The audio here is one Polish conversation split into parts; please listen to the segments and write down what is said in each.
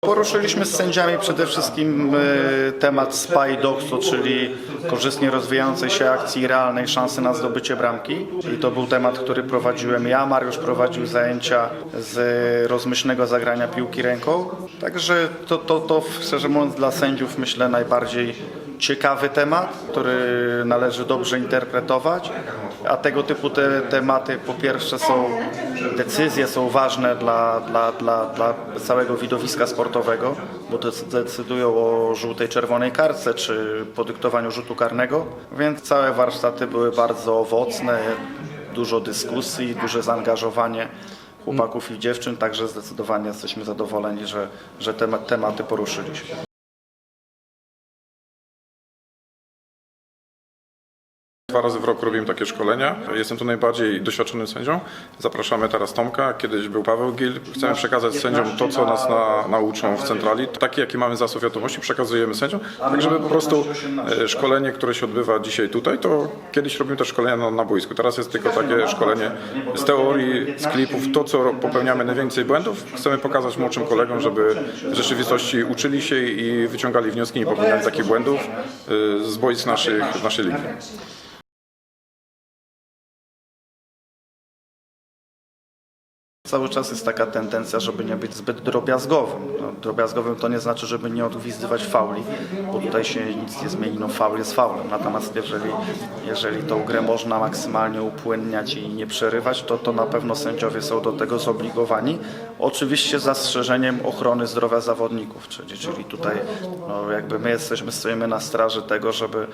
Poruszyliśmy z sędziami przede wszystkim e, temat SPA i DOXO, czyli korzystnie rozwijającej się akcji realnej szansy na zdobycie bramki. I to był temat, który prowadziłem ja. Mariusz prowadził zajęcia z rozmyślnego zagrania piłki ręką. Także to, to, to szczerze mówiąc dla sędziów myślę najbardziej ciekawy temat, który należy dobrze interpretować, a tego typu te tematy po pierwsze są, decyzje są ważne dla, dla, dla, dla całego widowiska sportowego, bo to decydują o żółtej, czerwonej kartce czy podyktowaniu rzutu karnego, więc całe warsztaty były bardzo owocne, dużo dyskusji, duże zaangażowanie chłopaków i dziewczyn, także zdecydowanie jesteśmy zadowoleni, że, że te tematy poruszyliśmy. Dwa razy w roku robimy takie szkolenia. Jestem tu najbardziej doświadczonym sędzią. Zapraszamy teraz Tomka, kiedyś był Paweł Gil. Chcemy przekazać sędziom to, co nas na, nauczą w centrali. Taki, jaki mamy zasób wiadomości, przekazujemy sędziom, tak żeby po prostu e, szkolenie, które się odbywa dzisiaj tutaj, to kiedyś robimy też szkolenia na, na boisku. Teraz jest tylko takie szkolenie z teorii, z klipów, to, co popełniamy najwięcej błędów. Chcemy pokazać młodszym kolegom, żeby w rzeczywistości uczyli się i wyciągali wnioski, nie popełniali takich błędów e, z boisk naszych, naszej ligi. Cały czas jest taka tendencja, żeby nie być zbyt drobiazgowym. No, drobiazgowym to nie znaczy, żeby nie odgwizdywać fauli, bo tutaj się nic nie zmieni, no faul jest faulem. Natomiast jeżeli, jeżeli tą grę można maksymalnie upłynniać i nie przerywać, to, to na pewno sędziowie są do tego zobligowani. Oczywiście z zastrzeżeniem ochrony zdrowia zawodników, czyli, czyli tutaj no, jakby my jesteśmy, stoimy na straży tego, żeby,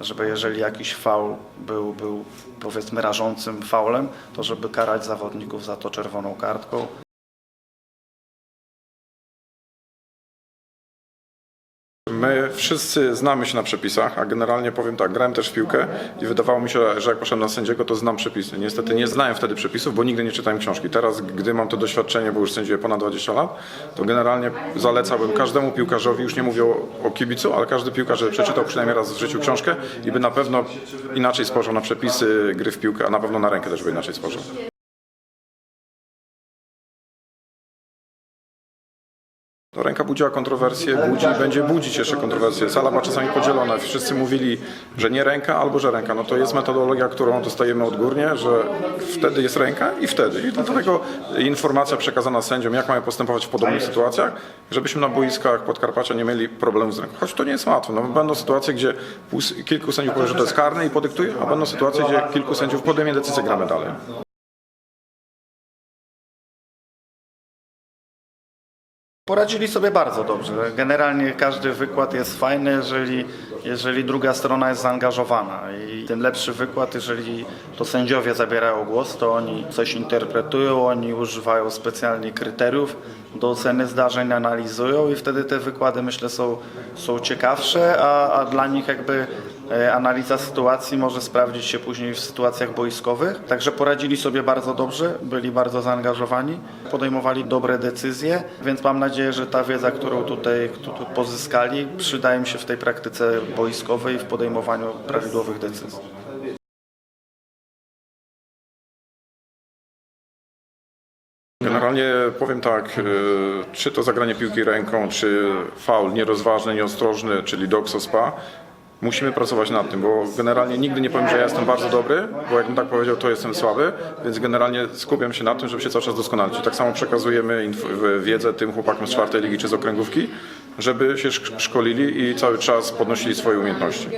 żeby jeżeli jakiś faul był, był powiedzmy rażącym faulem, to żeby karać zawodników za to czerwoną kartką. My wszyscy znamy się na przepisach, a generalnie powiem tak, grałem też w piłkę i wydawało mi się, że jak poszedłem na sędziego, to znam przepisy. Niestety nie znałem wtedy przepisów, bo nigdy nie czytałem książki. Teraz, gdy mam to doświadczenie, bo już sędziuję ponad 20 lat, to generalnie zalecałbym każdemu piłkarzowi, już nie mówię o, o kibicu, ale każdy piłkarz, przeczytał przynajmniej raz w życiu książkę i by na pewno inaczej spojrzał na przepisy gry w piłkę, a na pewno na rękę też by inaczej spojrzał. No, ręka budziła kontrowersje, budzi, będzie budzić jeszcze kontrowersje. Sala była czasami podzielona. Wszyscy mówili, że nie ręka albo że ręka. No to jest metodologia, którą dostajemy odgórnie, że wtedy jest ręka i wtedy. I dlatego informacja przekazana sędziom, jak mają postępować w podobnych sytuacjach, żebyśmy na boiskach Podkarpacia nie mieli problemu z ręką. Choć to nie jest łatwe. No, będą sytuacje, gdzie kilku sędziów powie, że to jest karne i podyktuje, a będą sytuacje, gdzie kilku sędziów podejmie decyzję, gramy dalej. Poradzili sobie bardzo dobrze. Generalnie każdy wykład jest fajny, jeżeli, jeżeli druga strona jest zaangażowana. I tym lepszy wykład, jeżeli to sędziowie zabierają głos, to oni coś interpretują, oni używają specjalnie kryteriów do oceny zdarzeń, analizują i wtedy te wykłady myślę są, są ciekawsze, a, a dla nich jakby analiza sytuacji może sprawdzić się później w sytuacjach boiskowych. Także poradzili sobie bardzo dobrze, byli bardzo zaangażowani, podejmowali dobre decyzje, więc mam nadzieję, że ta wiedza, którą tutaj pozyskali, przyda im się w tej praktyce boiskowej w podejmowaniu prawidłowych decyzji. Generalnie powiem tak, y, czy to zagranie piłki ręką, czy faul nierozważny, nieostrożny, czyli doxo spa, musimy pracować nad tym, bo generalnie nigdy nie powiem, że ja jestem bardzo dobry, bo jakbym tak powiedział, to jestem słaby, więc generalnie skupiam się na tym, żeby się cały czas doskonalić. I tak samo przekazujemy wiedzę tym chłopakom z czwartej ligi czy z okręgówki, żeby się szk- szkolili i cały czas podnosili swoje umiejętności.